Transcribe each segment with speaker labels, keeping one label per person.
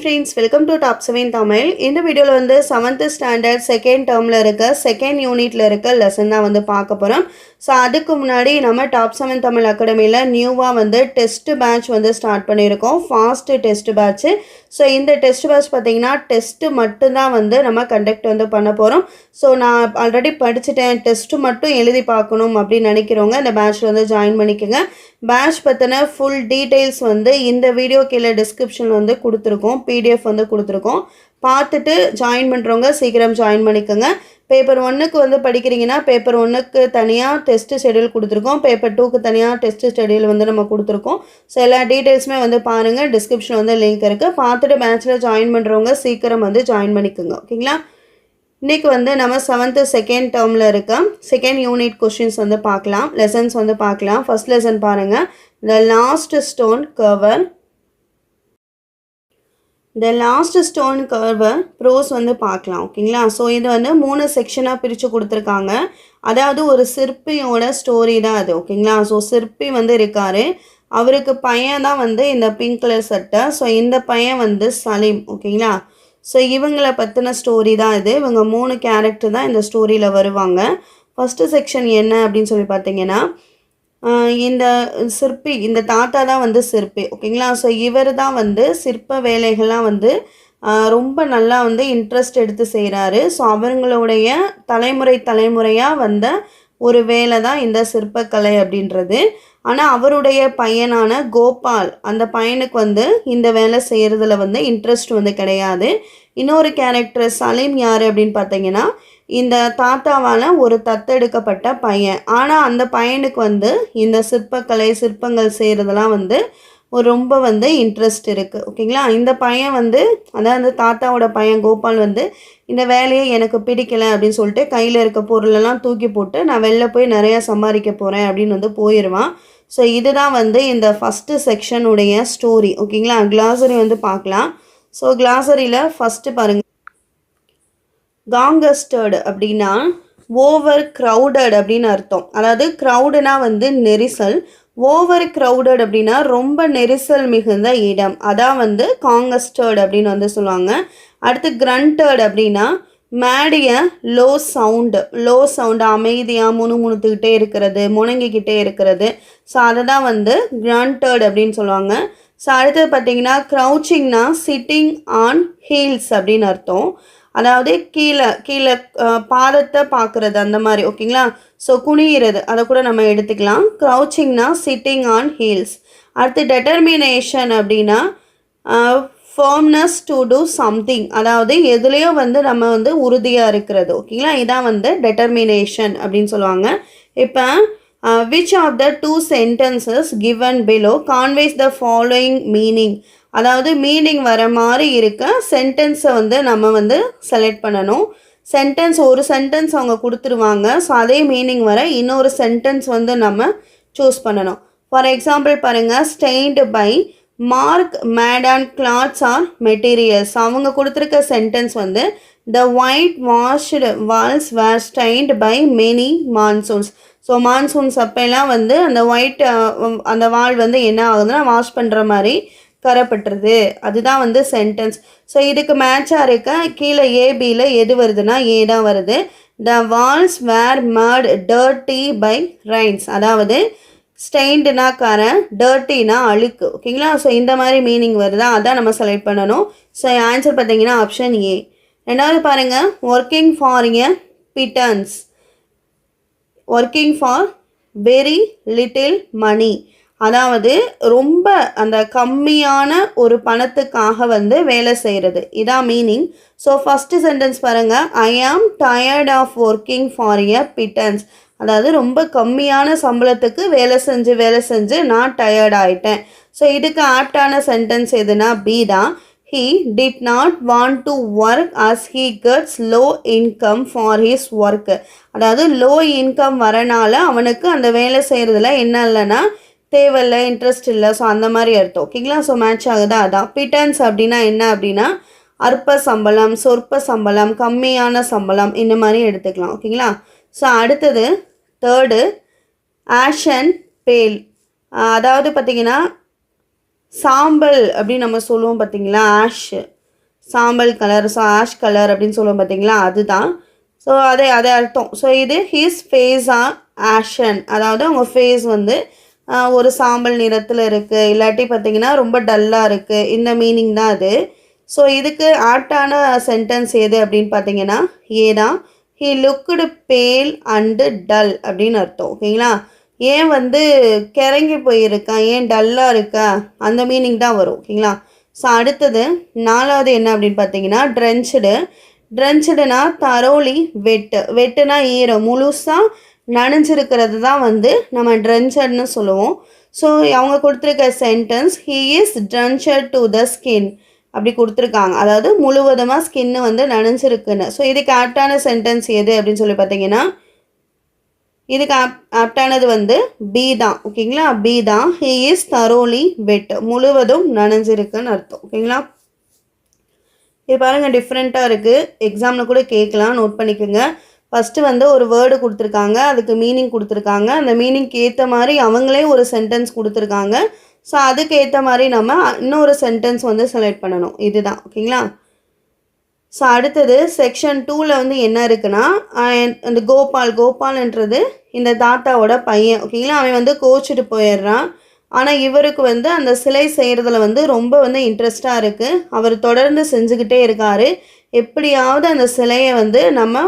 Speaker 1: Friends welcome to top seven Tamil இந்த வீடியோவில் வந்து செவன்த் ஸ்டாண்டர்ட் செகண்ட் டேர்மில் இருக்க செகண்ட் யூனிட்டில் இருக்க லெசன் தான் வந்து பார்க்க போகிறோம் ஸோ அதுக்கு முன்னாடி நம்ம டாப் செவன் தமிழ் அகாடமியில் நியூவாக வந்து டெஸ்ட் பேட்ச் வந்து ஸ்டார்ட் பண்ணியிருக்கோம். ஃபாஸ்ட்டு டெஸ்ட் பேட்ச்சு ஸோ இந்த டெஸ்ட் பேட்ச் பார்த்தீங்கன்னா டெஸ்ட்டு மட்டும்தான் வந்து நம்ம கண்டக்ட் வந்து பண்ண போகிறோம் ஸோ நான் ஆல்ரெடி படிச்சுட்டேன். டெஸ்ட்டு மட்டும் எழுதி பார்க்கணும் அப்படின்னு நினைக்கிறவங்க இந்த பேட்ச்சில் வந்து ஜாயின் பண்ணிக்கோங்க. பேட்ச் பற்றின ஃபுல் டீட்டெயில்ஸ் வந்து இந்த வீடியோ கீழே டிஸ்கிரிப்ஷன் வந்து கொடுத்துருக்கோம். பிடிஎஃப் வந்து கொடுத்துருக்கோம். பார்த்துட்டு ஜாயின் பண்ணுறவங்க சீக்கிரம் ஜாயின் பண்ணிக்கோங்க. பேப்பர் ஒன்றுக்கு வந்து படிக்கிறீங்கன்னா பேப்பர் ஒன்றுக்கு தனியாக டெஸ்ட்டு ஷெடியூல் கொடுத்துருக்கோம். பேப்பர் டூக்கு தனியாக டெஸ்ட்டு ஷெடியூல் வந்து நம்ம கொடுத்துருக்கோம். ஸோ எல்லா டீட்டெயில்ஸுமே வந்து பாருங்கள் டிஸ்கிரிப்ஷன் வந்து லிங்க் இருக்குது பார்த்துட்டு பேட்சில் ஜாயின் பண்ணுறவங்க சீக்கிரம் வந்து ஜாயின் பண்ணிக்கோங்க. ஓகேங்களா இன்றைக்கி வந்து நம்ம செவன்த்து செகண்ட் டேர்மில் இருக்க செகண்ட் யூனிட் கொஷின்ஸ் வந்து பார்க்கலாம். லெசன்ஸ் வந்து பார்க்கலாம். ஃபர்ஸ்ட் லெசன் பாருங்கள் the last stone carver the last stone கர்வை prose வந்து பார்க்கலாம் ஓகேங்களா? ஸோ இது வந்து மூணு செக்ஷனாக பிரித்து கொடுத்துருக்காங்க. அதாவது ஒரு சிற்பியோட ஸ்டோரி தான் அது ஓகேங்களா? ஸோ சிற்பி வந்து இருக்கார். அவருக்கு பையன் தான் வந்து இந்த பிங்க் கலர் சட்டை ஸோ இந்த பையன் வந்து சலீம் ஓகேங்களா? ஸோ இவங்களை பற்றின ஸ்டோரி தான் இது. இவங்க மூணு கேரக்டர் தான் இந்த ஸ்டோரியில் வருவாங்க. ஃபஸ்ட்டு செக்ஷன் என்ன அப்படின்னு சொல்லி பார்த்தீங்கன்னா இந்த சிற்பி இந்த தாத்தா தான் வந்து சிற்பி ஓகேங்களா? ஸோ இவர் தான் வந்து சிற்ப வேலைகள்லாம் வந்து ரொம்ப நல்லா வந்து இன்ட்ரெஸ்ட் எடுத்து செய்கிறாரு ஸோ அவங்களுடைய தலைமுறை தலைமுறையாக வந்த ஒரு வேலை தான் இந்த சிற்பக்கலை அப்படின்றது. ஆனால் அவருடைய பையனான கோபால் அந்த பையனுக்கு வந்து இந்த வேலை செய்கிறதுல வந்து இன்ட்ரெஸ்ட் வந்து கிடையாது. இன்னொரு கேரக்டர் சலீம் யார் அப்படின்னு பார்த்தீங்கன்னா இந்த தாத்தாவால் ஒரு தத்தெடுக்கப்பட்ட பையன். ஆனால் அந்த பையனுக்கு வந்து இந்த சிற்பக்கலை சிற்பங்கள் செய்கிறதெல்லாம் வந்து ஒரு ரொம்ப வந்து இன்ட்ரெஸ்ட் இருக்குது ஓகேங்களா இந்த பையன் வந்து அதாவது தாத்தாவோட பையன் கோபால் வந்து இந்த வேலையை எனக்கு பிடிக்கலை அப்படின்னு சொல்லிட்டு கையில் இருக்க பொருளெல்லாம் தூக்கி போட்டு நான் வெளில போய் நிறையா சம்பாதிக்க போகிறேன் அப்படின்னு வந்து போயிடுவான் ஸோ இதுதான் வந்து இந்த ஃபஸ்ட்டு செக்ஷனுடைய ஸ்டோரி ஓகேங்களா கிளாசரி வந்து பார்க்கலாம். ஸோ கிளாசரியில் ஃபஸ்ட்டு பாருங்கள் காங்கஸ்டர்டு அப்படின்னா ஓவர் க்ரௌடட் அப்படின்னு அர்த்தம். அதாவது க்ரௌடுனா வந்து நெரிசல் ஓவர் க்ரௌடட் அப்படின்னா ரொம்ப நெரிசல் மிகுந்த இடம். அதான் வந்து காங்கஸ்டர்ட் அப்படின்னு வந்து சொல்லுவாங்க. அடுத்து கிரண்டர்ட் அப்படின்னா மேடிய லோ சவுண்டு லோ சவுண்டு அமைதியாக முணுமுணுத்துக்கிட்டே இருக்கிறது முணங்கிக்கிட்டே இருக்கிறது. ஸோ அதை தான் வந்து கிரண்டட் அப்படின்னு சொல்லுவாங்க. ஸோ அடுத்தது பார்த்தீங்கன்னா க்ரௌச்சிங்னா சிட்டிங் ஆன் ஹீல்ஸ் அப்படின்னு அர்த்தம். அதாவது கீழே கீழே பாதத்தை பார்க்குறது அந்த மாதிரி ஓகேங்களா? ஸோ குனிகிறது அதை கூட நம்ம எடுத்துக்கலாம். க்ரௌச்சிங்னா சிட்டிங் ஆன் ஹீல்ஸ் அடுத்து டெட்டர்மினேஷன் அப்படின்னா ஃபர்ம்னஸ் டு டூ சம்திங் அதாவது எதுலேயோ வந்து நம்ம வந்து உறுதியாக இருக்கிறது ஓகேங்களா? இதான் வந்து டெட்டர்மினேஷன் அப்படின்னு சொல்லுவாங்க. இப்போ which of the two sentences given below conveys the following meaning அதாவது மீனிங் வர மாதிரி இருக்க சென்டென்ஸை வந்து நம்ம வந்து செலக்ட் பண்ணணும். சென்டென்ஸ் ஒரு சென்டென்ஸ் அவங்க கொடுத்துருவாங்க. ஸோ அதே மீனிங் வர இன்னொரு சென்டென்ஸ் வந்து நம்ம சூஸ் பண்ணணும். ஃபார் எக்ஸாம்பிள் பாருங்கள் stained by mark made on clothes or materials அவங்க கொடுத்துருக்க சென்டென்ஸ் வந்து the white washed walls were stained by many monsoons so monsoons அப்போல்லாம் வந்து அந்த ஒயிட் அந்த வால் வந்து என்ன ஆகுதுன்னா வாஷ் பண்ணுற மாதிரி கரப்பட்டுருது அதுதான் வந்து சென்டென்ஸ் ஸோ இதுக்கு மேட்சாக இருக்க கீழே ஏபியில் எது வருதுன்னா ஏ தான் வருது. த வால்ஸ் வேர் மட் டர்ட்டி பை ரைன்ஸ் அதாவது ஸ்டெயின்டுனா கரன் டர்ட்டினா அழுக்கு. ஓகேங்களா ஸோ இந்த மாதிரி மீனிங் வருதா? அதான் நம்ம செலக்ட் பண்ணணும். ஸோ ஆன்சர் பார்த்தீங்கன்னா ஆப்ஷன் ஏ ரெண்டாவது பாருங்கள் working for a pittance working for very little money அதாவது ரொம்ப அந்த கம்மியான ஒரு பணத்துக்காக வந்து வேலை செய்கிறது இதான் மீனிங் ஸோ ஃபஸ்ட்டு சென்டென்ஸ் பாருங்கள் I am tired of working for a pittance அதாவது ரொம்ப கம்மியான சம்பளத்துக்கு வேலை செஞ்சு வேலை செஞ்சு நான் டயர்ட் ஆகிட்டேன் ஸோ இதுக்கு ஆப்டான சென்டென்ஸ் எதுனா பி தான். He did not want to work as he gets low income for his work. அதாவது லோ இன்கம் வரனால அவனுக்கு அந்த வேலை செய்கிறதுல என்ன இல்லைன்னா தேவையில்லை இன்ட்ரெஸ்ட் இல்லை. ஸோ அந்த மாதிரி அர்த்தம். ஓகேங்களா ஸோ மேட்ச் ஆகுதா? அதான். பிட்டன்ஸ் அப்படின்னா என்ன அப்படின்னா அற்ப சம்பளம் சொற்ப சம்பளம் கம்மியான சம்பளம் இந்த மாதிரி எடுத்துக்கலாம். ஓகேங்களா ஸோ அடுத்தது தேர்டு ஆஷன் பேல் அதாவது பார்த்தீங்கன்னா சாம்பல் அப்படின்னு நம்ம சொல்லுவோம் பார்த்தீங்களா ஆஷ். சாம்பல் கலர் ஸோ ஆஷ் கலர் அப்படின்னு சொல்லுவோம் பார்த்தீங்களா அதுதான். ஸோ அதே அதே அர்த்தம். ஸோ இது ஹிஸ் ஃபேஸ் ஆர் ஆஷன் அதாவது அவங்க ஃபேஸ் வந்து ஒரு சாம்பல் நிறத்தில் இருக்குது இல்லாட்டி பார்த்தீங்கன்னா ரொம்ப டல்லாக இருக்குது இந்த மீனிங் தான் அது. ஸோ இதுக்கு ஆப்டான சென்டென்ஸ் எது அப்படின்னு பார்த்தீங்கன்னா ஏதான் he looked pale and dull அப்படின்னு அர்த்தம். ஓகேங்களா? ஏன் வந்து கிறங்கி போயிருக்கான் ஏன் டல்லாக இருக்கா? அந்த மீனிங் தான் வரும் ஓகேங்களா? ஸோ அடுத்தது நாலாவது என்ன அப்படின்னு பார்த்தீங்கன்னா ட்ரென்ச்சுடு ட்ரென்ச்சுடுனா தரோலி வெட்டு. வெட்டுனா ஈரம். முழுசாக நனைஞ்சிருக்கிறது தான் வந்து நம்ம ட்ரென்ச்சர்னு சொல்லுவோம். ஸோ அவங்க கொடுத்துருக்க sentence he is drenched to the skin அப்படி கொடுத்துருக்காங்க. அதாவது முழுவதுமாக ஸ்கின்னு வந்து நனைஞ்சிருக்குன்னு. ஸோ இது கரெக்டான சென்டென்ஸ் எது அப்படின்னு சொல்லி பார்த்தீங்கன்னா இதுக்கு ஆப் ஆப்டானது வந்து பி தான் ஓகேங்களா? பி தான். ஹி இஸ் தரோலி வெட் முழுவதும் நனைஞ்சிருக்குன்னு அர்த்தம் ஓகேங்களா? இது பாருங்கள் டிஃப்ரெண்ட்டாக இருக்குது எக்ஸாமில் கூட கேட்கலாம் நோட் பண்ணிக்கோங்க. ஃபஸ்ட்டு வந்து ஒரு வேர்டு கொடுத்துருக்காங்க அதுக்கு மீனிங் கொடுத்துருக்காங்க. அந்த மீனிங்க்கு ஏற்ற மாதிரி அவங்களே ஒரு சென்டென்ஸ் கொடுத்துருக்காங்க. ஸோ அதுக்கு ஏற்ற மாதிரி நம்ம இன்னொரு சென்டென்ஸ் வந்து செலக்ட் பண்ணணும். இதுதான் ஓகேங்களா? ஸோ அடுத்தது செக்ஷன் டூவில் வந்து என்ன இருக்குன்னா அந்த கோபால் கோபால்ன்றது இந்த தாத்தாவோட பையன் ஓகேங்களா அவன் வந்து கோச்சிட்டு போயிடுறான். ஆனால் இவருக்கு வந்து அந்த சிலை செய்கிறதுல வந்து ரொம்ப வந்து இன்ட்ரெஸ்டாக இருக்குது அவர் தொடர்ந்து செஞ்சுக்கிட்டே இருக்கார். எப்படியாவது அந்த சிலையை வந்து நம்ம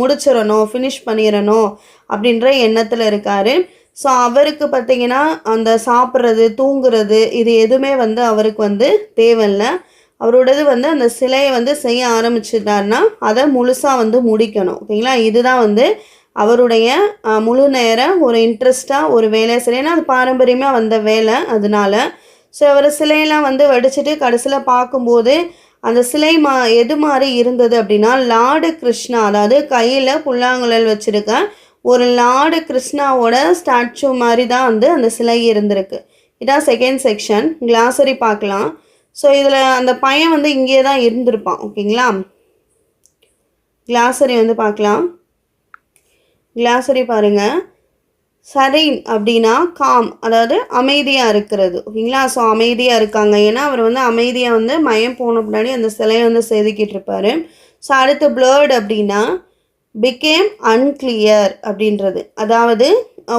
Speaker 1: முடிச்சிடணும் ஃபினிஷ் பண்ணிடணும் அப்படின்ற எண்ணத்தில் இருக்கார். ஸோ அவருக்கு பார்த்தீங்கன்னா அந்த சாப்பிட்றது தூங்குறது இது எதுவுமே வந்து அவருக்கு வந்து தேவையில்லை. அவரோடது வந்து அந்த சிலையை வந்து செய்ய ஆரம்பிச்சிட்டாருன்னா அதை முழுசாக வந்து முடிக்கணும். ஓகேங்களா? இதுதான் வந்து அவருடைய முழு நேர ஒரு இன்ட்ரெஸ்ட்டாக ஒரு வேலை செய்ய ஏன்னா அது பாரம்பரியமாக வந்த வேலை அதனால. ஸோ அவர் சிலையெல்லாம் வந்து வடிச்சிட்டு கடைசியில் பார்க்கும்போது அந்த சிலை மா எது மாதிரி இருந்தது அப்படின்னா லார்டு கிருஷ்ணா அதாவது கையில் புல்லாங்குழல் வச்சுருக்க ஒரு லார்டு கிருஷ்ணாவோட ஸ்டாச்சு மாதிரி தான் வந்து அந்த சிலை இருந்திருக்கு. இதான் செகண்ட் செக்ஷன். கிளாசரி பார்க்கலாம். ஸோ இதில் அந்த பையன் வந்து இங்கே தான் இருந்திருப்பான். ஓகேங்களா? கிளாசரி வந்து பார்க்கலாம். கிளாசரி பாருங்கள் சரைன் அப்படின்னா காம் அதாவது அமைதியாக இருக்கிறது. ஓகேங்களா? ஸோ அமைதியாக இருக்காங்க. ஏன்னா அவர் வந்து அமைதியாக வந்து மயம் போன பின்னாடி அந்த சிலையை வந்து செதுக்கிட்டு இருப்பார். ஸோ அடுத்து பிளர்டு அப்படின்னா பிகேம் அன்கிளியர் அப்படின்றது. அதாவது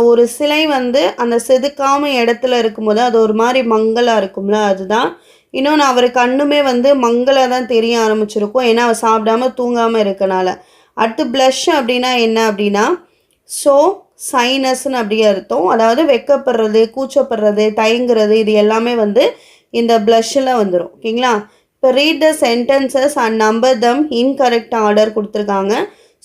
Speaker 1: ஒரு சிலை வந்து அந்த செதுக்காம இடத்துல இருக்கும்போது அது ஒரு மாதிரி மங்கலாக இருக்கும்ல அதுதான் இன்னொன்று அவர் கண்ணுமே வந்து மங்களாக தான் தெரிய ஆரம்பிச்சிருக்கும். ஏன்னா அவர் சாப்பிடாம தூங்காமல் இருக்கனால. அடுத்து ப்ளஷ் அப்படின்னா என்ன அப்படின்னா ஸோ சைனஸ்ன்னு அப்படி அர்த்தம். அதாவது வெக்கப்படுறது கூச்சப்படுறது தயங்குறது இது எல்லாமே வந்து இந்த ப்ளஷ்ஷில் வந்துடும் ஓகேங்களா? இப்போ read the sentences and number them in correct order கொடுத்துருக்காங்க.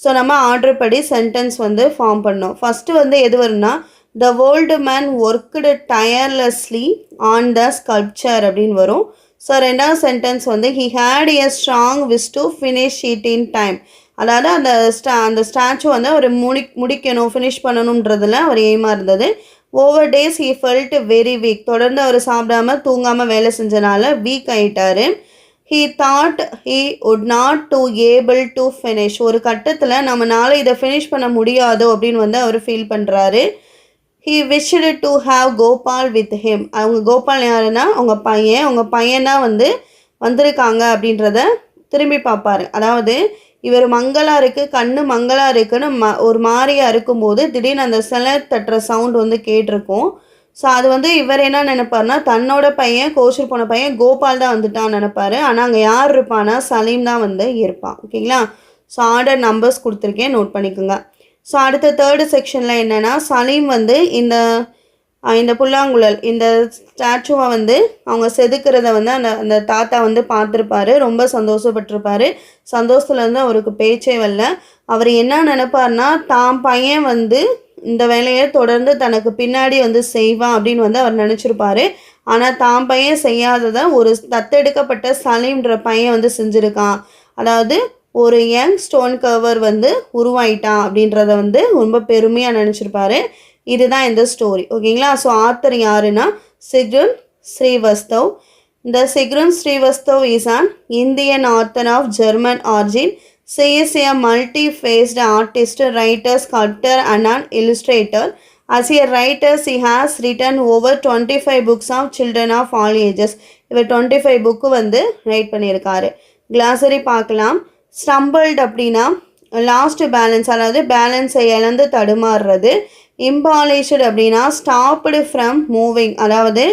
Speaker 1: ஸோ நம்ம ஆர்டர் படி சென்டென்ஸ் வந்து ஃபார்ம் பண்ணோம். ஃபஸ்ட்டு வந்து எது வரும்னா the world man worked tirelessly on the sculpture அப்படின்னு வரும். ஸோ ரெண்டாவது சென்டென்ஸ் வந்து he had a strong wish to finish it in time அதாவது அந்த ஸ்டா அந்த ஸ்டாச்சு வந்து அவர் முடி முடிக்கணும் ஃபினிஷ் பண்ணணுன்றதுல அவர் எய்மாக இருந்தது. Over days he felt very weak தொடர்ந்து அவர் சாப்பிடாம தூங்காமல் வேலை செஞ்சனால வீக் ஆகிட்டார் he thought he would not to able to finish ஒரு கட்டத்தில் நம்மளால் இதை ஃபினிஷ் பண்ண முடியாதோ அப்படின்னு வந்து அவர் ஃபீல் பண்ணுறாரு he wished to have Gopal with him அவங்க கோபால் யாருன்னா அவங்க பையன் அவங்க பையனாக வந்து வந்திருக்காங்க அப்படின்றத திரும்பி பார்ப்பாரு. அதாவது இவர் மங்களா இருக்குது கண்ணு மங்களா இருக்குன்னு ம ஒரு மாதிரியாக இருக்கும்போது திடீர்னு அந்த சிலை தட்டுற சவுண்ட் வந்து கேட்டிருக்கும். ஸோ அது வந்து இவர் என்ன நினைப்பார்னா தன்னோட பையன் கோச்சூர் போன பையன் கோபால் தான் வந்துட்டான்னு நினைப்பாரு. ஆனால் அங்கே யார் இருப்பானா சலீம் தான் வந்து இருப்பான் ஓகேங்களா? ஸோ ஆர்டர் நம்பர்ஸ் கொடுத்துருக்கேன். நோட் பண்ணிக்கோங்க. ஸோ அடுத்த தேர்டு செக்ஷனில் என்னென்னா சலீம் வந்து இந்த இந்த புல்லாங்குழல் இந்த ஸ்டாச்சுவை வந்து அவங்க செதுக்கிறத வந்து அந்த அந்த தாத்தா வந்து பார்த்துருப்பாரு. ரொம்ப சந்தோஷப்பட்டிருப்பாரு. சந்தோஷத்துலேருந்து அவருக்கு பேச்சே வரல. அவர் என்ன நினைப்பார்னா தான் பையன் வந்து இந்த வேலையை தொடர்ந்து தனக்கு பின்னாடி வந்து செய்வான் அப்படின்னு வந்து அவர் நினச்சிருப்பாரு. ஆனால் தான் பையன் செய்யாததை ஒரு தத்தெடுக்கப்பட்ட சலீம்ன்ற பையன் வந்து செஞ்சுருக்கான். அதாவது ஒரு யங் ஸ்டோன் கவர் வந்து உருவாயிட்டான் அப்படின்றத வந்து ரொம்ப பெருமையாக நினச்சிருப்பாரு. இதுதான் இந்த ஸ்டோரி ஓகேங்களா ஸோ ஆத்தர் யாருன்னா? சிக்ருன் ஸ்ரீவஸ்தவ். இந்த Sikrun Srivastav is an Indian author of German origin she is multi faceted artist artist, writer, and an an illustrator. As a writer, he has written over 25 books of children of all இவர் இவர் 25 book வந்து write பண்ணியிருக்காரு. Glossary பார்க்கலாம். Stumbled அப்படின்னா last balance அதாவது பேலன்ஸை இழந்து தடுமாறுறது. இம்பாலிஷ்டு அப்படின்னா ஸ்டாப்டு ஃப்ரம் மூவிங் அதாவது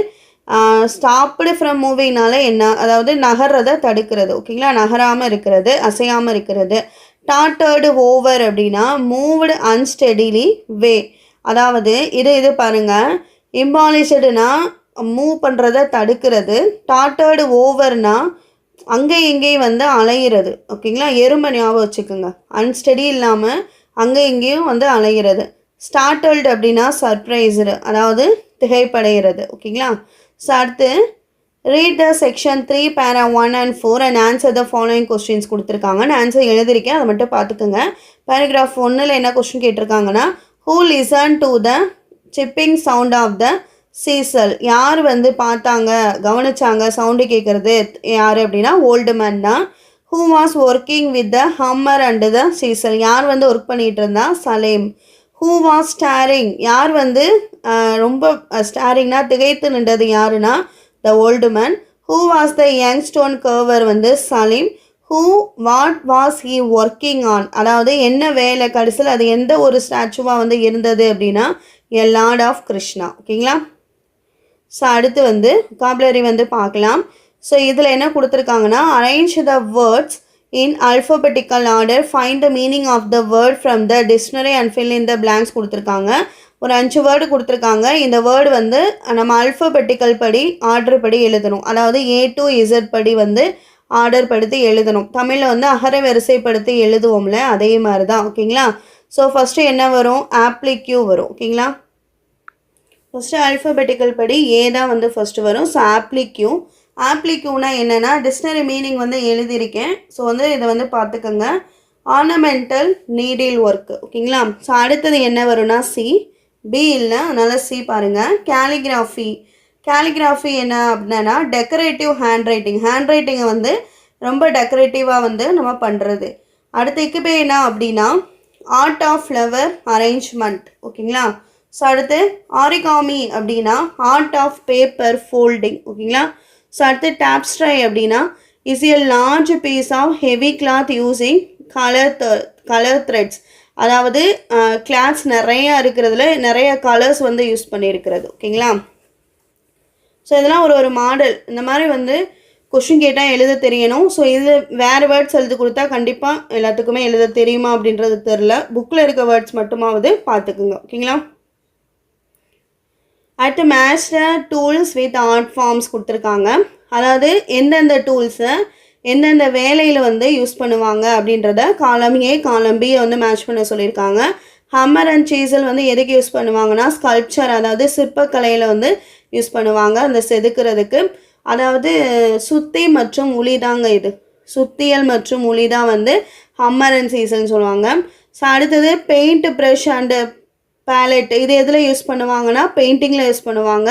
Speaker 1: ஸ்டாப்டு ஃப்ரம் மூவிங்னால என்ன அதாவது நகர்றதை தடுக்கிறது. ஓகேங்களா நகராமல் இருக்கிறது அசையாமல் இருக்கிறது. டாட்டர்டு ஓவர் அப்படின்னா மூவ்டு அன்ஸ்டெடிலி வே அதாவது இது இது பாருங்கள் இம்பாலிஷடுனா மூவ் பண்ணுறத தடுக்கிறது. டாட்டர்டு ஓவர்னால் அங்கே இங்கேயும் வந்து அலையிறது. ஓகேங்களா? எறும்பை ஞாபகம் வச்சுக்கோங்க. அன்ஸ்டடி இல்லாமல் அங்கே இங்கேயும் வந்து அலைகிறது ஸ்டார்டல்டு அப்படின்னா சர்ப்ரைஸு அதாவது திகைப்படைகிறது. ஓகேங்களா? ஸோ அடுத்து read the section three para one and four and answer the following questions கொடுத்துருக்காங்க. நான் ஆன்சர் எழுதியிருக்கேன். அதை மட்டும் பார்த்துக்கோங்க. பேராகிராஃப் ஒன்றில் என்ன question கேட்டிருக்காங்கன்னா who listen to the chipping sound of the chisel. யார் வந்து பார்த்தாங்க கவனிச்சாங்க சவுண்டு கேட்குறது யார் அப்படின்னா ஓல்டு மேன் தான். Who was working with the hammer and the chisel யார் வந்து ஒர்க் பண்ணிகிட்டு இருந்தா? சலேம் ஹூ வாஸ் ஸ்டாரிங் யார் வந்து ரொம்ப ஸ்டாரிங்னா திகைத்து நின்றது யாருன்னா the old man who was the young stone carver வந்து Salim who what was he working on அதாவது என்ன வேலை கடைசியில் அது எந்த ஒரு ஸ்டாச்சுவாக வந்து இருந்தது அப்படின்னா எ லார்ட் ஆஃப் கிருஷ்ணா ஓகேங்களா? ஸோ அடுத்து வந்து காப்லரி வந்து பார்க்கலாம். ஸோ இதில் என்ன கொடுத்துருக்காங்கன்னா arrange the words in alphabetical order find the meaning of the word from the dictionary and fill in the blanks கொடுத்துருக்காங்க. ஒரு அஞ்சு வேர்டு கொடுத்துருக்காங்க. இந்த வேர்டு வந்து நம்ம அல்ஃபபெட்டிக்கல் படி ஆர்டர் படி எழுதணும். அதாவது ஏ டு இசட் படி வந்து ஆர்டர் படுத்தி எழுதணும். தமிழில் வந்து அகர வரிசைப்படுத்தி எழுதுவோம்ல அதே மாதிரி தான் ஓகேங்களா ஸோ ஃபஸ்ட்டு என்ன வரும்? ஆப்ளிக்யூ வரும். ஓகேங்களா ஃபஸ்ட்டு அல்ஃபபெட்டிக்கல் படி ஏ தான் வந்து ஃபஸ்ட்டு வரும். ஸோ ஆப்ளிக்யூ ஆப்ளிக்யூனா என்னென்னா டிக்ஷனரி மீனிங் வந்து எழுதியிருக்கேன். ஸோ வந்து இதை வந்து பார்த்துக்கோங்க. ஆர்னமெண்டல் நீடில் ஒர்க் ஓகேங்களா ஸோ அடுத்தது என்ன வரும்னா சி பி இல்லை அதனால் சி பாருங்கள் கேலிகிராஃபி கேலிகிராஃபி என்ன அப்படின்னா டெக்கரேட்டிவ் ஹேண்ட் ரைட்டிங் ஹேண்ட் ரைட்டிங்கை வந்து ரொம்ப டெக்கரேட்டிவாக வந்து நம்ம பண்ணுறது அடுத்து இக்குபே என்ன அப்படின்னா ஆர்ட் ஆஃப் ஃப்ளவர் அரேஞ்ச்மெண்ட் ஓகேங்களா ஸோ அடுத்து ஆரிகாமி அப்படின்னா ஆர்ட் ஆஃப் பேப்பர் ஃபோல்டிங் ஓகேங்களா? ஸோ அடுத்து டேப்ஸ்ட்ரை அப்படின்னா is a large piece of heavy cloth using colour colour threads அதாவது கிளாத்ஸ் நிறையா இருக்கிறதுல நிறைய கலர்ஸ் வந்து யூஸ் பண்ணியிருக்கிறது ஓகேங்களா? ஸோ இதெல்லாம் ஒரு ஒரு மாடல் இந்த மாதிரி வந்து கொஷின் கேட்டால் எழுத தெரியணும். ஸோ இது வேறு வேர்ட்ஸ் எழுதி கொடுத்தா கண்டிப்பாக எல்லாத்துக்குமே எழுத தெரியுமா அப்படின்றது தெரில புக்கில் இருக்க வேர்ட்ஸ் மட்டுமாவது பார்த்துக்குங்க ஓகேங்களா? அடுத்து matched tools with art forms கொடுத்துருக்காங்க. அதாவது எந்தெந்த டூல்ஸை எந்தெந்த வேலையில் வந்து யூஸ் பண்ணுவாங்க அப்படின்றத காலம் ஏ காலம் பி வந்து மேட்ச் பண்ண சொல்லியிருக்காங்க. ஹம்மர் அண்ட் சீசல் வந்து எதுக்கு யூஸ் பண்ணுவாங்கன்னா ஸ்கல்ப்சர் அதாவது சிற்பக்கலையில் வந்து யூஸ் பண்ணுவாங்க அந்த செதுக்கிறதுக்கு. அதாவது சுத்தி மற்றும் உளி தாங்க இது. சுத்தியல் மற்றும் உளி தான் வந்து ஹம்மர் அண்ட் சீசல்னு சொல்லுவாங்க. ஸோ அடுத்தது பெயிண்ட் ப்ரஷ் அண்டு பேலட் இது எதில் யூஸ் பண்ணுவாங்கன்னா பெயிண்டிங்கில் யூஸ் பண்ணுவாங்க.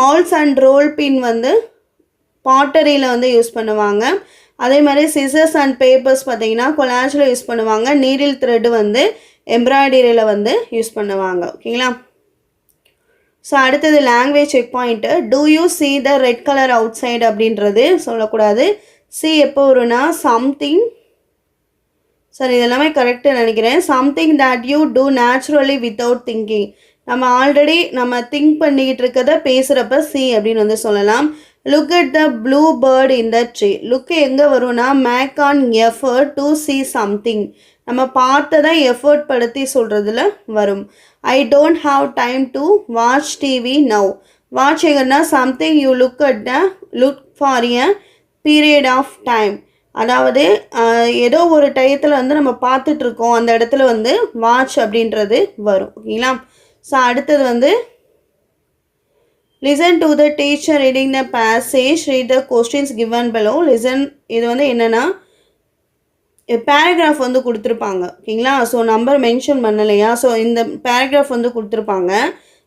Speaker 1: மவுல்ஸ் அண்ட் ரோல் பின் வந்து பாட்டரியில் வந்து யூஸ் பண்ணுவாங்க. அதே மாதிரி சிசர்ஸ் அண்ட் பேப்பர்ஸ் பார்த்தீங்கன்னா கொலாஜில் யூஸ் பண்ணுவாங்க. நீரில் த்ரெட் வந்து எம்ப்ராய்டரியில் வந்து யூஸ் பண்ணுவாங்க. ஓகேங்களா ஸோ அடுத்தது language check point do you see the red colour outside அப்படின்றது சொல்லக்கூடாது. சி எப்போ வரும்னா சம்திங் சார் இது எல்லாமே கரெக்டு நினைக்கிறேன். Something that you do naturally without thinking நம்ம ஆல்ரெடி நம்ம திங்க் பண்ணிக்கிட்டு இருக்கிறத பேசுகிறப்ப சி அப்படின்னு வந்து சொல்லலாம். Look at the blue bird in the tree look எங்கே வரும்னா make an effort to see something நம்ம பார்த்ததை எஃபர்ட் படுத்தி சொல்கிறதுல வரும். I don't have time to watch TV now watch எங்கன்னா something you look at the look for a period of time அதாவது ஏதோ ஒரு டயத்தில் வந்து நம்ம பார்த்துட்ருக்கோம். அந்த இடத்துல வந்து வாட்ச் அப்படின்றது வரும். ஓகேங்களா? ஸோ அடுத்தது வந்து listen to the teacher reading the passage read the questions given below. Listen இது வந்து என்னென்னா பேராகிராஃப் வந்து கொடுத்துருப்பாங்க. ஓகேங்களா? ஸோ நம்பர் மென்ஷன் பண்ணலையா? ஸோ இந்த பேராகிராஃப் வந்து கொடுத்துருப்பாங்க.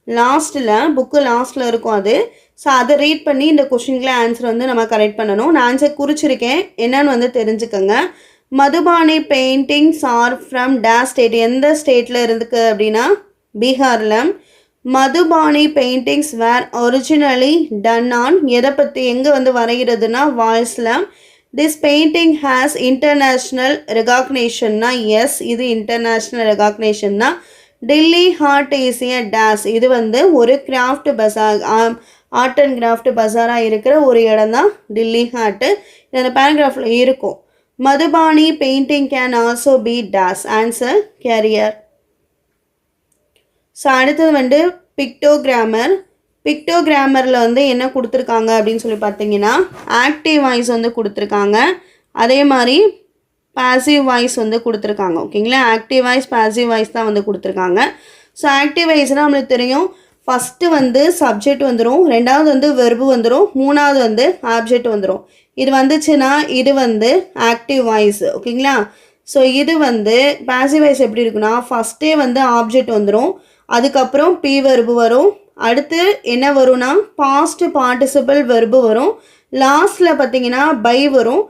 Speaker 1: லாஸ்ட்டில் புக்கு லாஸ்ட்டில் இருக்கும் அது. ஸோ அதை ரீட் பண்ணி இந்த கொஷின்க்குலாம் ஆன்சர் வந்து நம்ம கரெக்ட் பண்ணணும். நான் ஆன்சர் குறிச்சிருக்கேன். என்னன்னு வந்து தெரிஞ்சுக்கோங்க. Madhubani paintings are from this state எந்த ஸ்டேட்டில் இருந்துக்கு அப்படின்னா? பீகாரில். Madhubani paintings were originally done on எதை பற்றி எங்கே வந்து வரைகிறதுனா வால்ஸில் திஸ் பெயிண்டிங் ஹேஸ் இன்டர்நேஷ்னல் ரெகாக்னேஷன்னா எஸ் இது இன்டர்நேஷ்னல் ரெகாக்னேஷன்னா டெல்லி ஹார்ட் ஏசிய டேஸ். இது வந்து ஒரு craft bazaar art and craft பசாராக இருக்கிற ஒரு இடம் தான் டில்லி ஹார்ட்டு. இது அந்த பேராகிராஃபில் இருக்கும். Madhubani painting can also be days answer carrier so அடுத்தது வந்து பிக்டோகிராமர் பிக்டோகிராமரில் வந்து என்ன கொடுத்துருக்காங்க அப்படின்னு சொல்லி பார்த்தீங்கன்னா ஆக்டிவ் வாய்ஸ் வந்து கொடுத்துருக்காங்க. அதே மாதிரி பேசிவ் வாய்ஸ் வந்து கொடுத்துருக்காங்க ஓகேங்களா ஆக்டிவ் வாய்ஸ் பேசிவ் வாய்ஸ் தான் வந்து கொடுத்துருக்காங்க. ஸோ ஆக்டிவ் வாய்ஸ்னால் நம்மளுக்கு தெரியும் ஃபஸ்ட்டு வந்து சப்ஜெக்ட் வந்துடும் ரெண்டாவது வந்து வெர்பு வந்துடும் மூணாவது வந்து ஆப்ஜெக்ட் வந்துடும் இது வந்துச்சுன்னா இது வந்து ஆக்டிவ் வாய்ஸ் ஓகேங்களா ஸோ இது வந்து பேசிவ் வாய்ஸ் எப்படி இருக்குன்னா ஃபஸ்ட்டே வந்து ஆப்ஜெக்ட் வந்துடும் அதுக்கப்புறம் பி வெர்பு வரும் அடுத்து என்ன வரும்னா பாஸ்ட் பார்ட்டிசிபிள் வெர்பு வரும் லாஸ்ட்டில் பார்த்தீங்கன்னா பை வரும்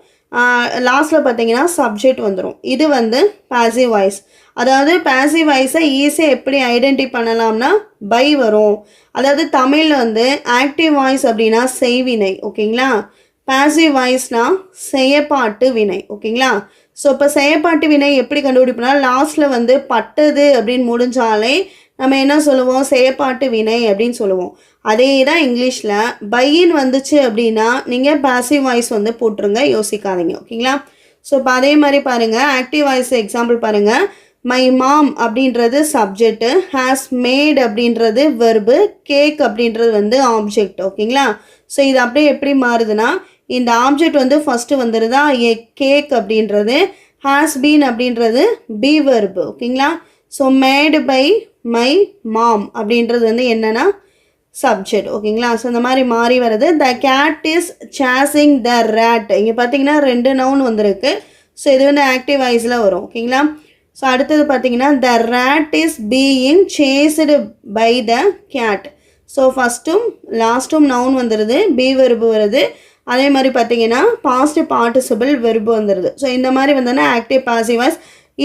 Speaker 1: லாஸ்ட்டில் பார்த்தீங்கன்னா சப்ஜெக்ட் வந்துடும் இது வந்து பேசிவ் வாய்ஸ் அதாவது பேசிவ் வாய்ஸை ஈஸியாக எப்படி ஐடென்டி பண்ணலாம்னா பை வரும். அதாவது தமிழில் வந்து ஆக்டிவ் வாய்ஸ் அப்படின்னா செய்வினை ஓகேங்களா? பேசிவ் வாய்ஸ்னா செயப்பாட்டு வினை ஓகேங்களா? ஸோ இப்போ செயப்பாட்டு வினை எப்படி கண்டுபிடிப்போம்னா லாஸ்ட்டில் வந்து பட்டது அப்படின்னு முடிஞ்சாலே நம்ம என்ன சொல்லுவோம்? செயப்பாட்டு வினை அப்படின்னு சொல்லுவோம். அதே தான் இங்கிலீஷில் பையின் வந்துச்சு அப்படின்னா நீங்கள் பேசிவ் வாய்ஸ் வந்து போட்டுருங்க யோசிக்காதீங்க. ஓகேங்களா? ஸோ இப்போ அதே மாதிரி பாருங்கள் ஆக்டிவ் வாய்ஸ் எக்ஸாம்பிள் பாருங்கள் மை மாம் அப்படின்றது சப்ஜெக்ட்டு ஹேஸ் மேட் அப்படின்றது வெர்பு கேக் அப்படின்றது வந்து ஆப்ஜெக்ட் ஓகேங்களா? ஸோ இது அப்படியே எப்படி மாறுதுன்னா இந்த ஆப்ஜெக்ட் வந்து ஃபஸ்ட்டு வந்துடுதா ஏ கேக் அப்படின்றது ஹேஸ் பீன் அப்படின்றது பி வெர்பு ஓகேங்களா? So made by my mom அப்படின்றது வந்து என்னென்னா சப்ஜெக்ட் ஓகேங்களா ஸோ இந்த மாதிரி மாறி வருது. The cat is chasing the rat இங்கே பார்த்தீங்கன்னா ரெண்டு நவுன் வந்திருக்கு. ஸோ இது வந்து ஆக்டிவ் வாய்ஸில் வரும் ஓகேங்களா ஸோ அடுத்தது பார்த்தீங்கன்னா the rat is being chased by the cat so ஃபஸ்ட்டும் லாஸ்ட்டும் நவுன் வந்துடுது பி வெறுப்பு வருது. அதே மாதிரி பார்த்தீங்கன்னா பாஸ்ட் பார்ட்டிசிபிள் வெறுப்பு வந்துடுது ஸோ இந்த மாதிரி வந்தோன்னா ஆக்டிவ் பாசிவ் வாய்ஸ்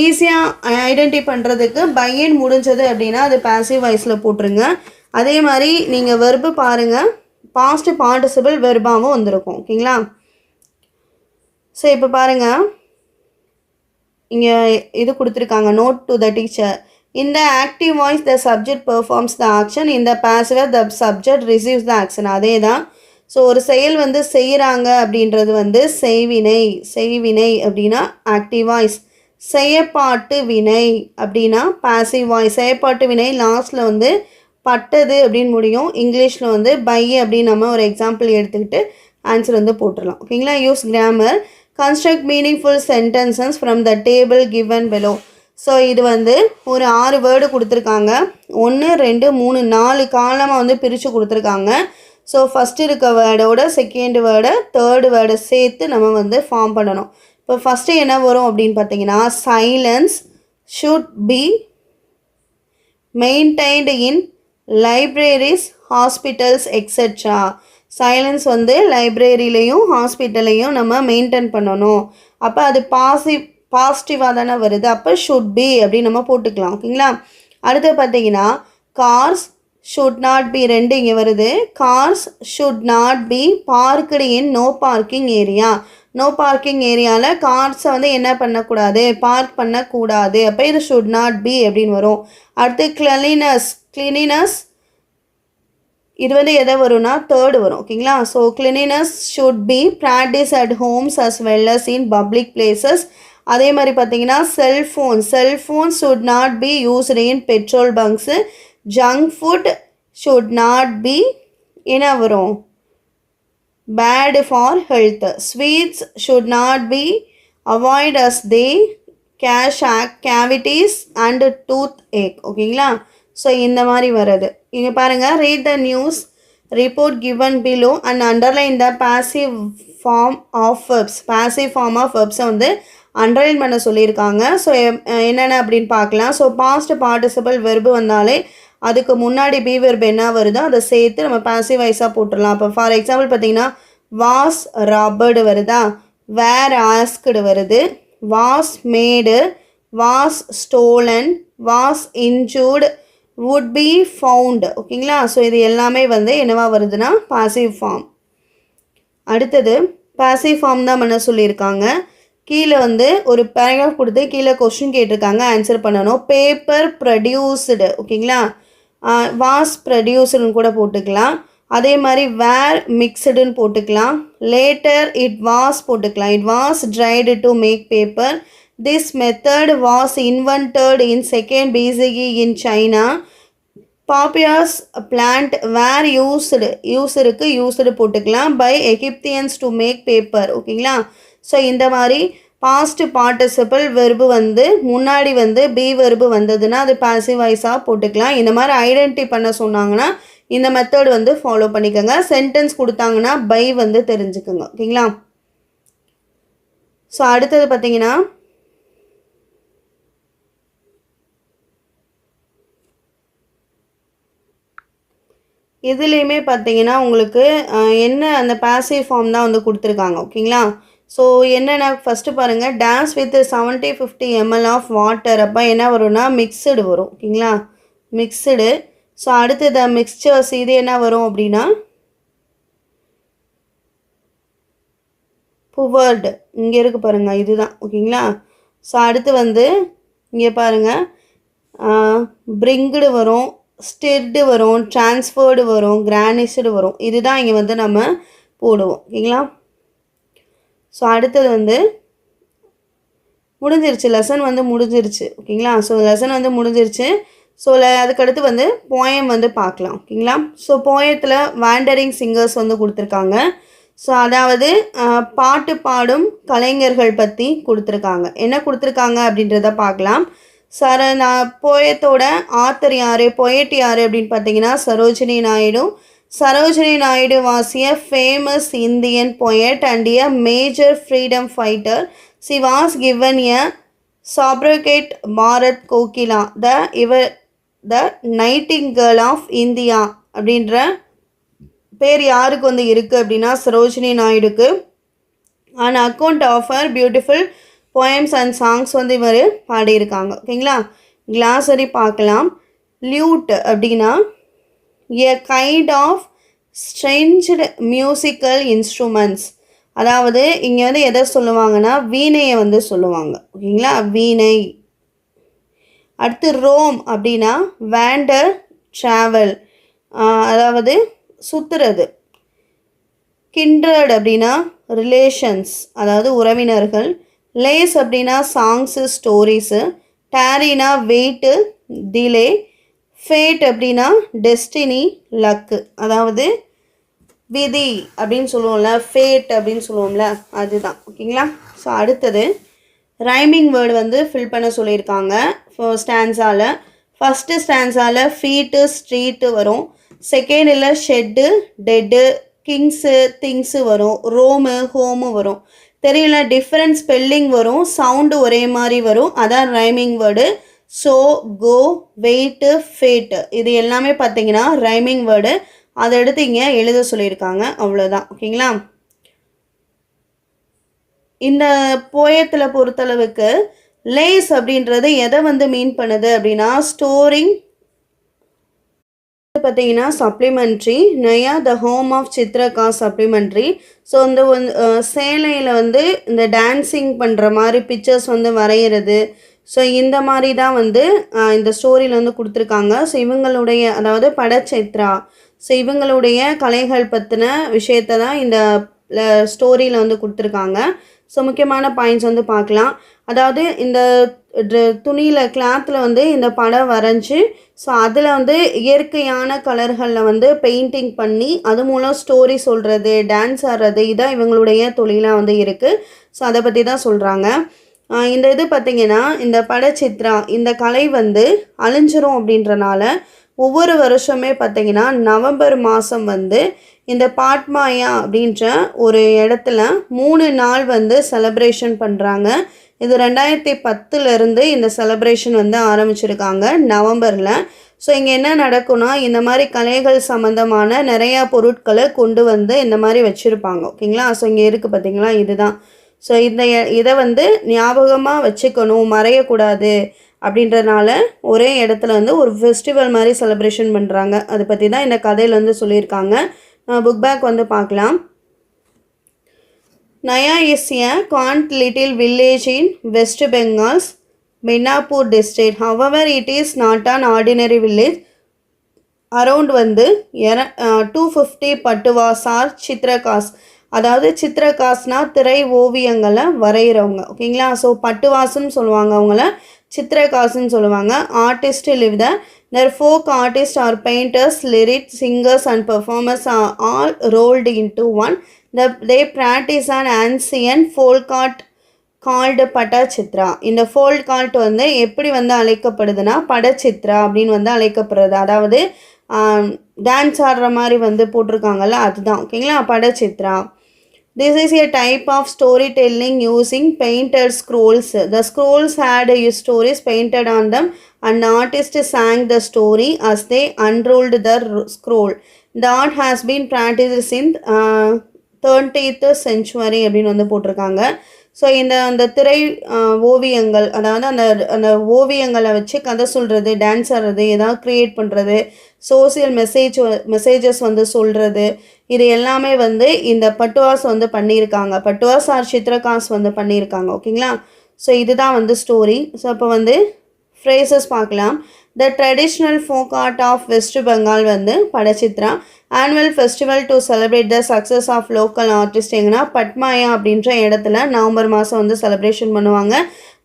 Speaker 1: ஈஸியாக ஐடென்டி பண்ணுறதுக்கு பையன் முடிஞ்சது அப்படின்னா அது பாசிவ் வாய்ஸில் போட்டுருங்க. அதே மாதிரி நீங்கள் வெறுப்பு பாருங்கள் பாஸ்ட் பார்ட்டிசிபிள் வெறுபாகவும் வந்திருக்கும். ஓகேங்களா? ஸோ இப்போ பாருங்கள் இங்கே இது கொடுத்துருக்காங்க. நோட் டு த டீச்சர் இந்த active voice the subject performs the action இந்த passive the subject receives the action அதே தான் ஸோ ஒரு செயல் வந்து செய்கிறாங்க அப்படின்றது வந்து செய்வினை செய்வினை அப்படின்னா ஆக்டிவ் வாய்ஸ் செயற்பாட்டு வினை அப்படின்னா பாசிவ் வாய்ஸ் செயற்பாட்டு வினை லாஸ்ட்டில் வந்து பட்டது அப்படின்னு முடியும். இங்கிலீஷில் வந்து பை அப்படின்னு நம்ம ஒரு எக்ஸாம்பிள் எடுத்துக்கிட்டு ஆன்சர் வந்து போட்டுடலாம். ஓகேங்களா use grammar construct meaningful sentences from the table given below so இது வந்து ஒரு ஆறு வேர்டு கொடுத்துருக்காங்க. ஒன்று ரெண்டு மூணு நாலு காலமாக வந்து பிரித்து கொடுத்துருக்காங்க. ஸோ ஃபஸ்ட்டு இருக்க வேர்டோட செகண்ட் வேர்டை தேர்டு வேர்டை சேர்த்து நம்ம வந்து ஃபார்ம் பண்ணணும். இப்போ ஃபஸ்ட்டு என்ன வரும் அப்படின்னு பார்த்தீங்கன்னா silence should be maintained in libraries hospitals etcetera silence வந்து லைப்ரரியிலையும் ஹாஸ்பிட்டல்லையும் நம்ம மெயின்டைன் பண்ணணும். அப்போ அது பாசி பாசிட்டிவாக தானே வருது. அப்போ ஷுட் பி அப்படின்னு நம்ம போட்டுக்கலாம். ஓகேங்களா? அடுத்து பார்த்தீங்கன்னா கார்ஸ் ஷுட் நாட் பி ரெண்டு இங்கே வருது. Cars should not be parked in no parking area no parking ஏரியாவில் கார்ஸை வந்து என்ன பண்ணக்கூடாது? பார்க் பண்ணக்கூடாது. அப்போ இது ஷுட் நாட் பி அப்படின்னு வரும். அடுத்து கிளீனஸ் கிளீனினஸ் இது வந்து எதை வரும்னா தேர்டு வரும் ஓகேங்களா so cleanliness should be practice at homes as well as in public places அதே மாதிரி பார்த்தீங்கன்னா cellphone cellphone should not be used in petrol bunks junk food should not be என்ன வரும்? Bad for health sweets should not be avoid as they cause ஆக் cavities and tooth ஏக் ஓகேங்களா so இந்த மாதிரி வருது இங்கே பாருங்கள் read the news report given below and underline the passive form of verbs passive form of வெப்ஸை வந்து underline பண்ண சொல்லியிருக்காங்க. ஸோ என்னென்ன அப்படின்னு பார்க்கலாம். ஸோ பாஸ்ட் பார்ட்டிசிபிள் வெர்பு வந்தாலே அதுக்கு முன்னாடி பி வெர்பு என்ன வருதோ அதை சேர்த்து நம்ம பாசிவ் வைஸாக போட்டுடலாம். அப்போ ஃபார் எக்ஸாம்பிள் பார்த்தீங்கன்னா வாஸ் ராபர்டு வருதா? வேர் ஆஸ்குடு வருது. Was made was stolen was injured would be found. ஓகேங்களா ஸோ இது எல்லாமே வந்து என்னவா வருதுன்னா பாசிவ் ஃபார்ம் அடுத்தது பாசிவ் ஃபார்ம் தான் பண்ண சொல்லியிருக்காங்க? கீழே வந்து ஒரு பேராகிராஃப் கொடுத்து கீழே கொஷின் கேட்டிருக்காங்க ஆன்சர் பண்ணணும். பேப்பர் ப்ரொடியூஸ்டு ஓகேங்களா வாஸ் ப்ரொடியூஸ்டுன்னு கூட போட்டுக்கலாம். அதே மாதிரி வேர் மிக்சடுன்னு போட்டுக்கலாம். லேட்டர் இட் வாஸ் போட்டுக்கலாம். It was tried to make paper this method was invented in second BCE in China papyrus plant were used யூஸருக்கு யூஸ்டு போட்டுக்கலாம். By Egyptians to make paper ஓகேங்களா? ஸோ இந்த மாதிரி பாஸ்ட் பார்ட்டிசிபிள் வெர்பு வந்து முன்னாடி வந்து B verb வந்ததுன்னா அது பாசிவ் வாய்ஸாக போட்டுக்கலாம். இந்த மாதிரி ஐடென்டி பண்ண சொன்னாங்கன்னா இந்த மெத்தட் வந்து ஃபாலோ பண்ணிக்கோங்க. சென்டென்ஸ் கொடுத்தாங்கன்னா பை வந்து தெரிஞ்சுக்கோங்க. ஓகேங்களா? ஸோ அடுத்தது பார்த்தீங்கன்னா இதுலேயுமே பார்த்தீங்கன்னா உங்களுக்கு என்ன அந்த பாசிவ் ஃபார்ம் தான் வந்து கொடுத்துருக்காங்க ஓகேங்களா? ஸோ என்னென்ன ஃபஸ்ட்டு பாருங்கள் dance with seventy fifty ml of water அப்போ என்ன வரும்னா மிக்சடு வரும் ஓகேங்களா? மிக்சடு ஸோ அடுத்தது மிக்சர்ஸ் இது என்ன வரும் அப்படின்னா புவர்டு இங்கே இருக்குது பாருங்கள் இதுதான் ஓகேங்களா? ஸோ அடுத்து வந்து இங்கே பாருங்கள் பிரிங்குடு வரும் ஸ்டெர்டு வரும் டிரான்ஸ்ஃபர்டு வரும் கிரானிஸ்டு வரும். இதுதான் இங்கே வந்து நம்ம போடுவோம். ஓகேங்களா? ஸோ அடுத்தது வந்து முடிஞ்சிருச்சு. லெசன் வந்து முடிஞ்சிருச்சு. ஓகேங்களா? ஸோ லெசன் வந்து முடிஞ்சிருச்சு. ஸோ அதுக்கடுத்து வந்து போயம் வந்து பார்க்கலாம். ஓகேங்களா? ஸோ போயத்தில் வேண்டரிங் சிங்கர்ஸ் வந்து கொடுத்துருக்காங்க. ஸோ அதாவது பாட்டு பாடும் கலைஞர்கள் பற்றி கொடுத்துருக்காங்க. என்ன கொடுத்துருக்காங்க அப்படின்றத பார்க்கலாம். சர நான் போயத்தோட ஆத்தர் யார் பொயட் யார் அப்படின்னு பார்த்தீங்கன்னா Sarojini Naidu. Sarojini Naidu வாசிய famous Indian poet and a major freedom fighter she was given a sobriquet Bharat Kokila the இவர் the nightingale of India அப்படின்ற பேர் யாருக்கு வந்து இருக்குது அப்படின்னா Sarojini நாயுடுக்கு. And account of her beautiful poems and songs வந்து இவர் பாடியிருக்காங்க. ஓகேங்களா கிளாசரி பார்க்கலாம். லியூட் அப்படின்னா a kind of stringed musical instruments அதாவது இங்கே வந்து எதை சொல்லுவாங்கன்னா வீணையை வந்து சொல்லுவாங்க. ஓகேங்களா வீணை. அடுத்து ரோம் அப்படின்னா வேண்டர் ட்ராவல் அதாவது சுற்றுறது கிண்ட்ரட் அப்படின்னா ரிலேஷன்ஸ் அதாவது உறவினர்கள். லேஸ் அப்படின்னா சாங்ஸு ஸ்டோரிஸு டேரினா வெயிட்டு டிலே ஃபேட் அப்படின்னா டெஸ்டினி லக்கு அதாவது விதி அப்படின்னு சொல்லுவோம்ல ஃபேட் அப்படின்னு சொல்லுவோம்ல அதுதான். ஓகேங்களா ஸோ அடுத்தது ரைமிங் வேர்டு வந்து ஃபில் பண்ண சொல்லியிருக்காங்க. ஸ்டான்ஸால் ஃபஸ்ட்டு ஸ்டான்ஸால் ஃபீட்டு ஸ்ட்ரீட்டு வரும். செகண்டில் ஷெட்டு டெட்டு கிங்ஸு திங்ஸு வரும். ரோமு ஹோமு வரும். தெரியல டிஃப்ரெண்ட் ஸ்பெல்லிங் வரும் சவுண்டு ஒரே மாதிரி வரும். அதான் rhyming word so go wait fate இது எல்லாமே பார்த்தீங்கன்னா ரைமிங் வேர்டு அதை எடுத்து இங்கே எழுத சொல்லியிருக்காங்க. அவ்வளோதான் ஓகேங்களா? இந்த போயத்தில் பொறுத்தளவுக்கு லேஸ் அப்படின்றது எதை வந்து மீன் பண்ணுது அப்படின்னா ஸ்டோரிங் பார்த்தீங்கன்னா supplementary Naya the home of Chitrakar supplementary so இந்த சேலையில் வந்து இந்த டான்ஸிங் பண்ணுற மாதிரி பிக்சர்ஸ் வந்து வரைகிறது ஸோ இந்த மாதிரி தான் வந்து இந்த ஸ்டோரியில் வந்து கொடுத்துருக்காங்க. ஸோ இவங்களுடைய அதாவது படச்சைத்ரா. ஸோ இவங்களுடைய கலைகள் பற்றின விஷயத்தை தான் இந்த ஸ்டோரியில் வந்து கொடுத்துருக்காங்க. ஸோ முக்கியமான பாயிண்ட்ஸ் வந்து பார்க்கலாம் அதாவது இந்த துணியில் கிளாத்தில் வந்து இந்த படம் வரைஞ்சி ஸோ அதில் வந்து இயற்கையான கலர்களில் வந்து பெயிண்டிங் பண்ணி அது மூலம் ஸ்டோரி சொல்கிறது டான்ஸ் ஆடுறது இதான் இவங்களுடைய தொழிலாக வந்து இருக்குது ஸோ அதை பற்றி தான் சொல்கிறாங்க இந்த இது பார்த்திங்கன்னா இந்த படச்சித்ரா இந்த கலை வந்து அழிஞ்சிரும் அப்படின்றனால ஒவ்வொரு வருஷமே பார்த்திங்கன்னா நவம்பர் மாதம் வந்து இந்த பாட்மாயா அப்படின்ற ஒரு இடத்துல மூணு நாள் வந்து செலப்ரேஷன் பண்ணுறாங்க இது ரெண்டாயிரத்தி பத்துலேருந்து இந்த செலப்ரேஷன் வந்து ஆரம்பிச்சிருக்காங்க நவம்பரில். ஸோ இங்கே என்ன நடக்கும்னா இந்த மாதிரி கலைகள் சம்மந்தமான நிறையா பொருட்களை கொண்டு வந்து இந்த மாதிரி வச்சுருப்பாங்க. ஓகேங்களா? ஸோ இங்கே இருக்குது பார்த்தீங்களா இதுதான். ஸோ இந்த இதை வந்து ஞாபகமாக வச்சுக்கணும் மறையக்கூடாது அப்படின்றனால ஒரே இடத்துல வந்து ஒரு ஃபெஸ்டிவல் மாதிரி செலிப்ரேஷன் பண்ணுறாங்க அதை பற்றி தான் இந்த கதையில் வந்து சொல்லியிருக்காங்க. புக் பேக் வந்து பார்க்கலாம். Naya is a quaint little village in West Bengal's Minapur district. However, it is not an ordinary village around வந்து எர two fifty Patuas or Chitrakars அதாவது சித்ரகாஸ்னா திரை ஓவியங்களை வரைகிறவங்க ஓகேங்களா ஸோ பட்டுவாசுன்னு சொல்லுவாங்க அவங்கள சித்ரகாசுன்னு சொல்லுவாங்க artist live the there folk artist are painters lyric singers and performers are all rolled into one The, they practice an ancient folk art called Patachitra இந்த ஃபோல்ட் கால்ட் வந்து எப்படி வந்து அழைக்கப்படுதுன்னா படச்சித்ரா அப்படின்னு வந்து அழைக்கப்படுறது. அதாவது டான்ஸ் ஆடுற மாதிரி வந்து போட்டிருக்காங்கல்ல அதுதான். ஓகேங்களா Patachitra this is a type of story telling using painted scrolls the scrolls had you stories painted on them and artist sang the story as they unrolled the scroll the art has been practice in thirteenth century அப்படின்னு வந்து போட்டிருக்காங்க. So இந்த அந்த திரை ஓவியங்கள் அதாவது அந்த அந்த ஓவியங்களை வச்சு கதை சொல்கிறது டான்ஸ் ஆடுறது ஏதாவது க்ரியேட் பண்ணுறது சோசியல் மெசேஜ் மெசேஜஸ் வந்து சொல்கிறது இது எல்லாமே வந்து இந்த பட்டுவாஸ் வந்து பண்ணியிருக்காங்க. பட்டுவாஸ் ஆர் சித்ரகாஸ் வந்து பண்ணியிருக்காங்க ஓகேங்களா? ஸோ இதுதான் வந்து ஸ்டோரி ஸோ அப்போ வந்து ஃப்ரேசஸ் பார்க்கலாம். The traditional folk art of West Bengal வந்து Patachitra. Annual festival to celebrate the success of local artist எங்கன்னா பட்மாயா அப்படின்ற இடத்துல நவம்பர் மாதம் வந்து செலிப்ரேஷன் பண்ணுவாங்க.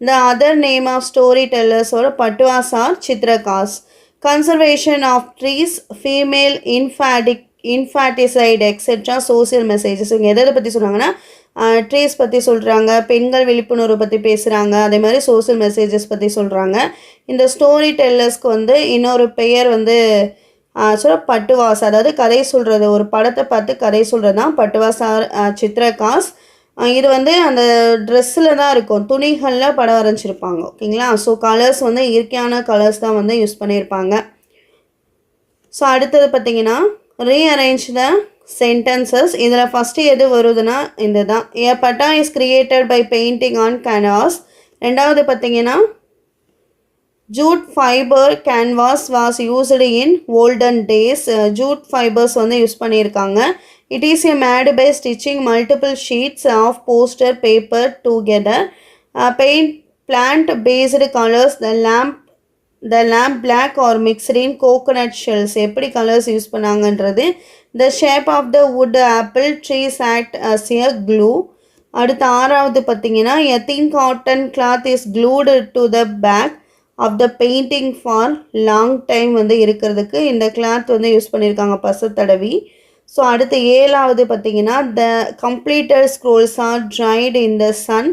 Speaker 1: The other name of story டெல்லர்ஸோட Patuas are Chitrakars conservation of trees female இன்ஃபேடிக் infanticide etcetera social messages இவங்க எதை எதை பற்றி சொன்னாங்கன்னா ட்ரீஸ் பற்றி சொல்கிறாங்க பெண்கள் விழிப்புணர்வு பற்றி பேசுகிறாங்க அதே மாதிரி சோசியல் மெசேஜஸ் பற்றி சொல்கிறாங்க இந்த ஸ்டோரி டெல்லர்ஸ்க்கு வந்து இன்னொரு பெயர் வந்து சொல்ல பட்டுவாஸ் அதாவது கதை சொல்கிறது ஒரு படத்தை பார்த்து கதை சொல்கிறது தான் பட்டுவாஸ் சித்ரகாஸ் இது வந்து அந்த ட்ரெஸ்ஸில் தான் இருக்கும். துணிகளில் படம் வரைஞ்சிருப்பாங்க. ஓகேங்களா? ஸோ கலர்ஸ் வந்து இயற்கையான கலர்ஸ் தான் வந்து யூஸ் பண்ணியிருப்பாங்க. ஸோ அடுத்தது பார்த்தீங்கன்னா ரீஅரேஞ்ச் த சென்டென்சஸ் இதில் ஃபஸ்ட்டு எது வருதுன்னா இந்த தான் a pata is created by painting on canvas ரெண்டாவது பார்த்தீங்கன்னா jute fibre canvas was used in olden days jute fibres வந்து யூஸ் பண்ணியிருக்காங்க. It is a made by stitching multiple sheets of poster paper together paint plant based colours the lamp the lamp black or mixed in coconut shells எப்படி colours use பண்ணாங்கன்றது the shape of the wood apple trees act as a glue அடுத்து ஆறாவது பார்த்தீங்கன்னா a cotton cloth is glued to the back of the painting for long time வந்து இருக்கிறதுக்கு இந்த cloth வந்து use பண்ணியிருக்காங்க பச தடவி. ஸோ அடுத்து ஏழாவது பார்த்தீங்கன்னா the completed scrolls are dried in the sun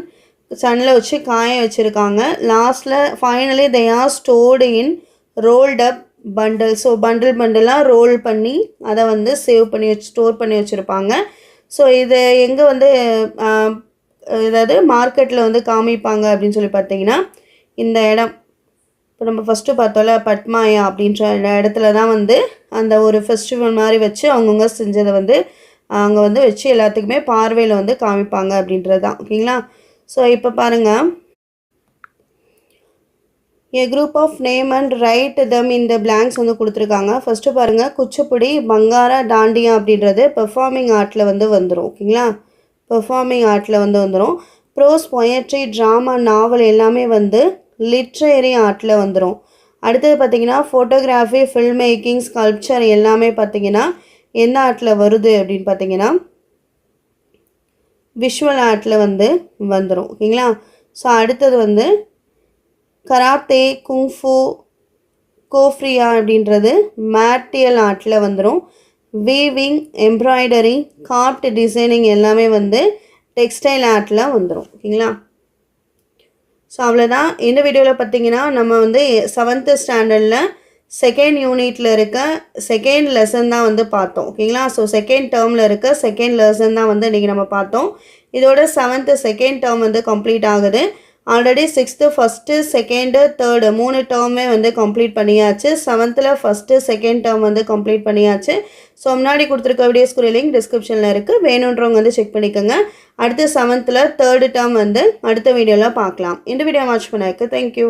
Speaker 1: சன்னில் வச்சு காய வச்சுருக்காங்க. லாஸ்ட்டில் finally they are stored in rolled up bundle so bundle பண்டிலாக roll பண்ணி அதை வந்து சேவ் பண்ணி வச்சு ஸ்டோர் பண்ணி வச்சுருப்பாங்க. ஸோ இது எங்கே வந்து ஏதாவது அதாவது மார்க்கெட்டில் வந்து காமிப்பாங்க அப்படின்னு சொல்லி பார்த்தீங்கன்னா இந்த இடம். இப்போ நம்ம ஃபஸ்ட்டு பார்த்தோம்ல பட்மாயா அப்படின்ற இடத்துல தான் வந்து அந்த ஒரு ஃபெஸ்டிவல் மாதிரி வச்சு அவங்கவுங்க செஞ்சதை வந்து அங்கே வந்து வச்சு எல்லாத்துக்குமே பார்வையில் வந்து காமிப்பாங்க அப்படின்றது தான். ஓகேங்களா? ஸோ இப்போ பாருங்கள் a group of name and write them இந்த பிளாங்க்ஸ் வந்து கொடுத்துருக்காங்க. ஃபஸ்ட்டு பாருங்கள் குச்சிப்புடி பங்காரா டாண்டியா அப்படின்றது பெர்ஃபார்மிங் ஆர்ட்டில் வந்து வந்துடும் ஓகேங்களா? பெர்ஃபார்மிங் ஆர்ட்டில் வந்து வந்துடும் ப்ரோஸ் பொயட்ரி ட்ராமா நாவல் எல்லாமே வந்து லிட்ரரி ஆர்ட்டில் வந்துடும் அடுத்தது பார்த்தீங்கன்னா ஃபோட்டோகிராஃபி ஃபில்ம் மேக்கிங் ஸ்கல்ப்சர் எல்லாமே பார்த்தீங்கன்னா எந்த ஆர்ட்டில் வருது அப்படின்னு பார்த்தீங்கன்னா விஷுவல் ஆர்ட்டில் வந்து வந்துடும் ஓகேங்களா? ஸோ அடுத்தது வந்து கராத்தே குங்ஃபு கோஃப்ரியா அப்படின்றது மேட்டியல் ஆர்ட்டில் வந்துடும் வீவிங் எம்ப்ராய்டரி கார்ட் டிசைனிங் எல்லாமே வந்து டெக்ஸ்டைல் ஆர்ட்டில் வந்துடும் ஓகேங்களா? ஸோ அவ்வளோதான் இந்த வீடியோவில் பார்த்தீங்கன்னா நம்ம வந்து செவன்த்து ஸ்டாண்டர்டில் செகண்ட் யூனிட்டில் இருக்க செகண்ட் லெசன் தான் வந்து பார்த்தோம். ஓகேங்களா? ஸோ செகண்ட் டேர்மில் இருக்க செகண்ட் லெசன் தான் வந்து இன்றைக்கி நம்ம பார்த்தோம். இதோட செவன்த்து செகண்ட் டேர்ம் வந்து கம்ப்ளீட் ஆகுது. Already sixth first second third மூணு டேர்மே வந்து கம்ப்ளீட் பண்ணியாச்சு. செவன்த்தில் ஃபஸ்ட்டு செகண்ட் டேர்ம் வந்து கம்ப்ளீட் பண்ணியாச்சு. ஸோ முன்னாடி கொடுத்துருக்க வீடியோஸ்க்குரிய லிங்க் டிஸ்கிரிப்ஷனில் இருக்குது வேணுன்றவங்க வந்து செக் பண்ணிக்கோங்க. அடுத்து செவன்த்தில் தேர்டு டேர்ம் வந்து அடுத்த வீடியோவில் பார்க்கலாம். இந்த வீடியோ வாட்ச் பண்ணதுக்கு தேங்க்யூ